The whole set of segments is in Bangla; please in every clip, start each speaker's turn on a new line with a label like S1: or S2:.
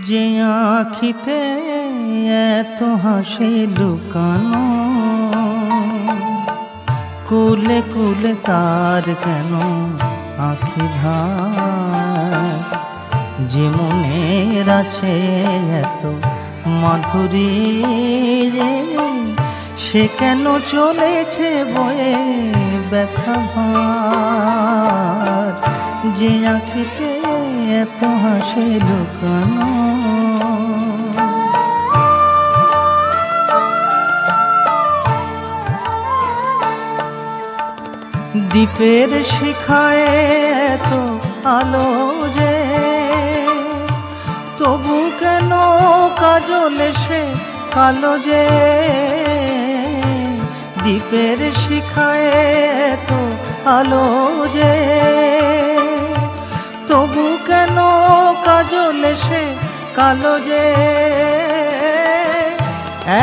S1: যে আখিতে এত হাসি লুকানো, কুলে কুলে তার কেন আখি যে মনের আছে এত মাধুরী রে, সে কেন চলেছে বয়ে ব্যথা ভার? যে আখিতে এত হাসি লুকানো। দ্বীপের শিখায় এত আলো যে, তবু কেন কাজল সে কালো যে? দ্বীপের শিখায় এত আলো যে তবু কেন কাজল সে কালো যে?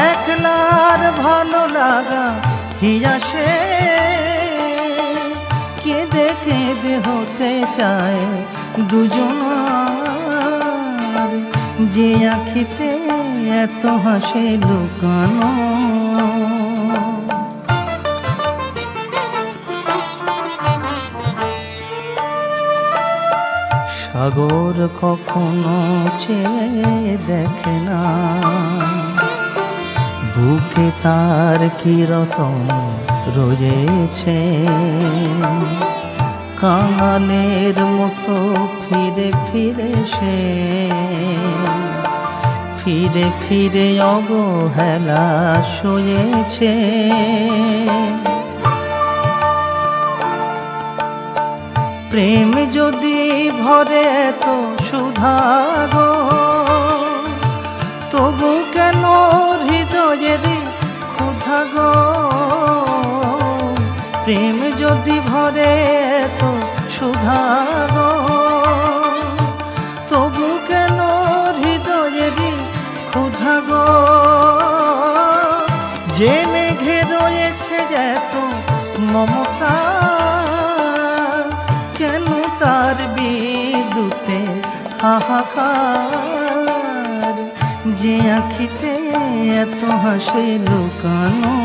S1: একলার ভালো লাগা হিয়াসে কেঁদে কেঁদে হতে চায় দুজন যে আখিতে এত হাসে লুকানো সাগর কখনো চেয়ে দেখে না। বুকে তার কীরকম রয়েছে? কাঙালের মতো ফিরে ফিরে সে। ফিরে ফিরে অবহেলা শুয়েছে। ভরে তো সুধাগো তবু কেন হৃদয়ের ক্ষুধা গো? প্রেম যদি ভরে তো সুধা গো। তবু কেন হৃদয়ের ক্ষুধা গো? যে মেঘে রয়েছে এত মমতা হাহাকার। যে আঁখিতে এত হাসি লুকানো,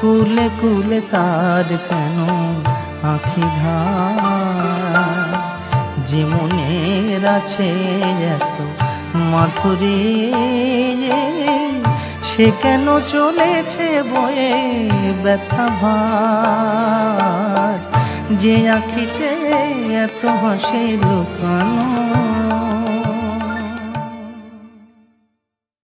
S1: কুলে কুলে তার কেন আঁখি ধার? যে মনের আছে এত মাধুরী সে কেন চলেছে বয়ে ব্যথা ভার? যে আখিতে এত হাসে লুকানো।